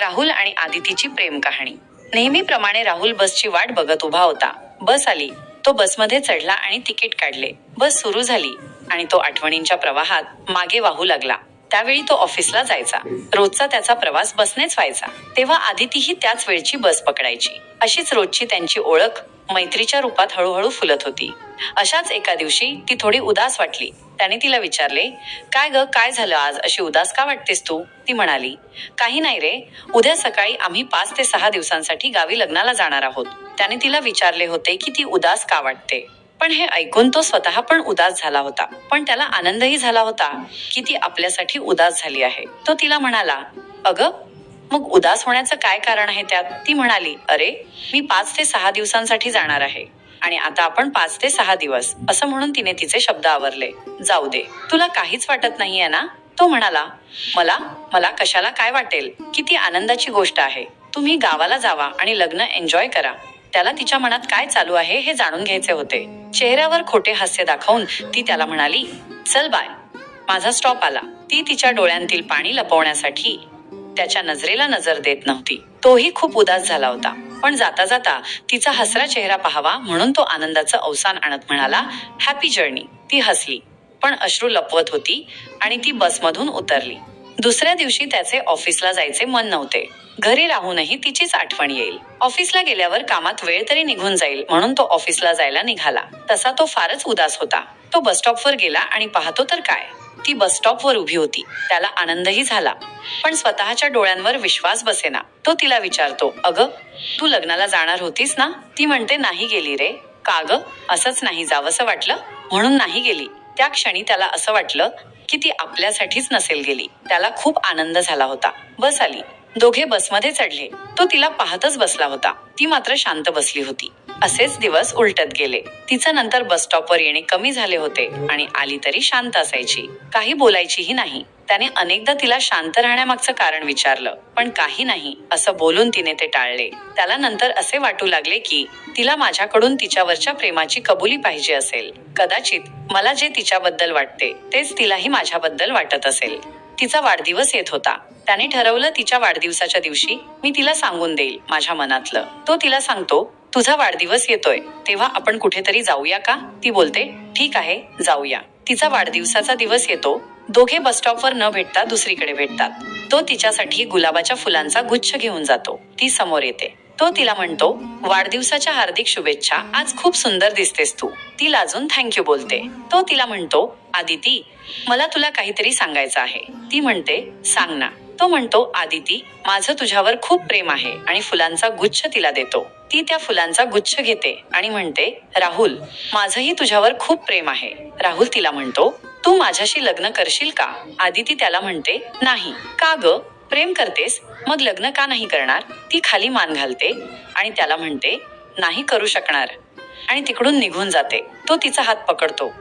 राहुल आणि आदितीची प्रेम कहाणी. नेहमीप्रमाणे राहुल बसची वाट बघत उभा होता. बस आली. तो बसमध्ये चढला आणि तिकीट काढले. बस सुरू झाली आणि तो आठवणींच्या प्रवाहात मागे वाहू लागला. त्यावेळी तो ऑफिसला जायचा. रोजचा त्याचा प्रवास बसनेच व्हायचा. तेव्हा आदितीही त्याच वेळची बस पकडायची. अशीच रोजची त्यांची ओळख मैत्रीच्या रूपात हळूहळू फुलत होती. अशाच एका दिवशी ती थोडी उदास वाटली. त्याने तिला विचारले काय ग काय झालं आज? अशी उदास का वाटतेस तू? ती म्हणाली काही नाही रे. उद्या सकाळी आम्ही पाच ते सहा दिवसांसाठी गावी लग्नाला जाणार आहोत. त्याने तिला विचारले होते की ती उदास का वाटते. पण हे ऐकून तो स्वतः पण उदास झाला होता. पण त्याला आनंदही झाला होता की ती आपल्यासाठी उदास झाली आहे. तो तिला म्हणाला अगं मग उदास होण्याचं काय कारण आहे त्यात? ती म्हणाली अरे मी पाच ते सहा दिवसांसाठी जाणार आहे आणि आता आपण पाच ते सहा दिवस. असं म्हणून तिने तिचे शब्द आवरले. जाऊ दे तुला काहीच वाटत नाहीये ना? तो म्हणाला मला मला कशाला काय वाटेल? किती आनंदाची गोष्ट आहे. तुम्ही गावाला जावा आणि लग्न एन्जॉय करा. त्याला तिच्या मनात काय चालू आहे हे जाणून घ्यायचे होते. चेहऱ्यावर खोटे हास्य दाखवून ती त्याला म्हणाली चल बाय. माझा स्टॉप आला. ती तिच्या डोळ्यांतील पाणी लपवण्यासाठी त्याच्या नजरेला नजर देत नव्हती. तोही खूप उदास झाला होता. पण जाता जाता तिचा हसरा चेहरा पाहावा म्हणून तो आनंदाचं अवसान आणत म्हणाला हॅपी जर्नी ती हसली. पण अश्रू लपवत होती आणि ती बसमधून उतरली. दुसऱ्या दिवशी त्याचे ऑफिसला जायचे मन नव्हते. घरी राहूनही तिचीच आठवण येईल. ऑफिसला गेल्यावर कामात वेळ तरी निघून जाईल म्हणून तो ऑफिसला जायला निघाला. तसा तो फारच उदास होता. तो बस स्टॉपवर गेला आणि पाहतो तर काय? ती बस स्टॉपवर उभी होती. त्याला आनंदही झाला. पण स्वतःच्या डोळ्यांवर विश्वास बसेना. तो तिला विचारतो अगं तू लग्नाला जाणार होतीस ना? ती म्हणते नाही गेली रे. का ग? असंच नाही जावंसं वाटलं? म्हणून नाही गेली. त्या क्षणी त्याला असं वाटलं की ती आपल्यासाठीच नसेल गेली. त्याला खूप आनंद झाला होता. बस आली. दोघे बसमध्ये चढले. तो तिला पाहतच बसला होता. ती मात्र शांत बसली होती. असेच दिवस उलटत गेले. तिचं नंतर बस स्टॉपवर येणे कमी झाले होते आणि आली तरी शांत असायची. काही बोलायचीही नाही. त्याने अनेकदा तिला शांत राहण्यामागचं कारण विचारलं पण काही नाही असं बोलून तिने ते टाळले. त्याला नंतर असे वाटू लागले की तिला माझ्याकडून तिच्यावरच्या प्रेमाची कबुली पाहिजे असेल. कदाचित मला जे तिच्याबद्दल वाटते तेच तिलाही माझ्याबद्दल वाटत असेल. तिचा वाढदिवस येत होता. त्याने ठरवलं तिच्या वाढदिवसाच्या दिवशी मी तिला सांगून देईल माझ्या मनातलं. तो तिला सांगतो तुझा वाढदिवस येतोय. तेव्हा आपण कुठेतरी जाऊया का? ती बोलते ठीक आहे जाऊया. तिचा वाढदिवसाचा दिवस येतो. दोघे बस स्टॉपवर न भेटता दुसरीकडे भेटतात. तो तिच्यासाठी गुलाबाच्या फुलांचा गुच्छ घेऊन जातो. ती समोर येते. तो तिला म्हणतो वाढदिवसाच्या हार्दिक शुभेच्छा. आज खूप सुंदर दिसतेस तू. ती लाजून थँक्यू बोलते. तो तिला म्हणतो आदिती मला तुला काहीतरी सांगायचं आहे. ती म्हणते सांग ना. तो म्हणतो आदिती माझं तुझ्यावर खूप प्रेम आहे आणि फुलांचा गुच्छ तिला देतो. ती त्या फुलांचा गुच्छ घेते आणि म्हणते राहुल माझंही तुझ्यावर खूप प्रेम आहे. राहुल तिला म्हणतो तू माझ्याशी लग्न करशील का? आदिती त्याला म्हणते नाही. का ग? प्रेम करतेस? मग लग्न का नाही करणार? ती खाली मान घालते आणि त्याला म्हणते नाही करू शकणार. आणि तिकडून निघून जाते. तो तिचा हात पकडतो.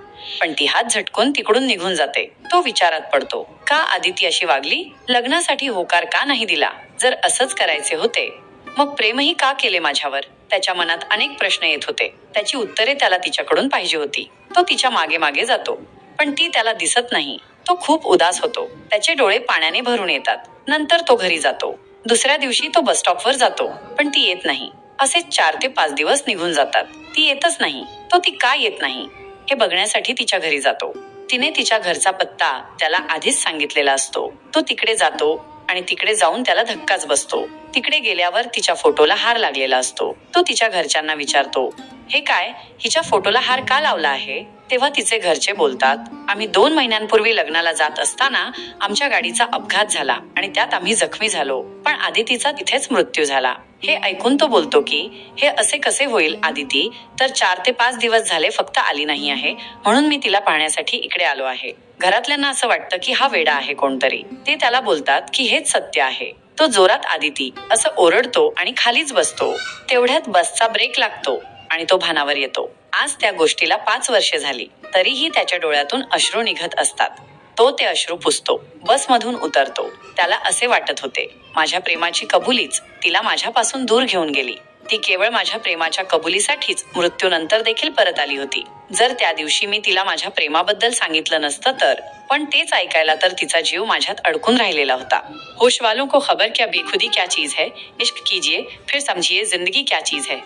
पण ती हात झटकून तिकडून निघून जाते. तो विचारात पडतो का आदिती अशी वागली? लग्नासाठी होकार का नाही दिला? जर असंच करायचे होते मग प्रेमही का केले माझ्यावर? त्याच्या मनात अनेक प्रश्न येत होते. त्याची उत्तरे त्याला तिच्याकडून पाहिजे होती. तो तिच्यामागे मागे जातो. पण ती त्याला दिसत नाही. तो खूप उदास होतो. त्याचे डोळे पाण्याने भरून येतात. नंतर तो घरी जातो. दुसऱ्या दिवशी तो बस स्टॉपवर जातो. पण ती येत नाही. असे चार ते पाच दिवस निघून जातात. ती येतच नाही. तो ती का येत नाही? हे बघण्यासाठी तिच्या घरी जातो. तिने तिच्या घरचा पत्ता त्याला आधीच सांगितलेला असतो. तो तिकडे जातो आणि तिकडे जाऊन त्याला धक्काच बसतो. तिकडे गेल्यावर तिच्या फोटोला हार लागलेला असतो. तो तिच्या घरच्यांना विचारतो हे काय? हिच्या फोटोला हार का लावला आहे? तेव्हा तिचे घरचे बोलतात आम्ही दोन महिन्यांपूर्वी लग्नाला जात असताना आमच्या गाडीचा अपघात झाला आणि त्यात आम्ही जखमी झालो. पण आदितीचा तिथेच मृत्यू झाला. हे ऐकून तो बोलतो की हे असे कसे होईल आदिती? तर चार ते पाच दिवस झाले फक्त आली नाही आहे म्हणून मी तिला पाहण्यासाठी इकडे आलो आहे. घरातल्यांना असं वाटतं की हा वेडा आहे कोणतरी. ते त्याला बोलतात की हेच सत्य आहे. तो जोरात आदिती असं ओरडतो आणि खालीच बसतो. तेवढ्यात बसचा ब्रेक लागतो आणि तो भानावर येतो. आज त्या गोष्टीला पाच वर्षे झाली. तरीही त्याच्या डोळ्यातून अश्रू निघत असतात. तो ते अश्रू पुसतो. बसमधून उतरतो. त्याला असे वाटत होते माझ्या प्रेमाची कबुलीच तिला माझ्यापासून दूर घेऊन गेली. ती केवळ माझ्या प्रेमाच्या कबुलीसाठीच मृत्यूनंतर देखील परत आली होती. जर त्या दिवशी मी तिला माझ्या प्रेमाबद्दल सांगितलं नसतं तर. पण तेच ऐकायला तर तिचा जीव माझ्यात अडकून राहिलेला होता. होश वालों को खबर क्या बेखुदी क्या चीज है? इश्क कीजिए फिर समझिए जिंदगी क्या चीज है?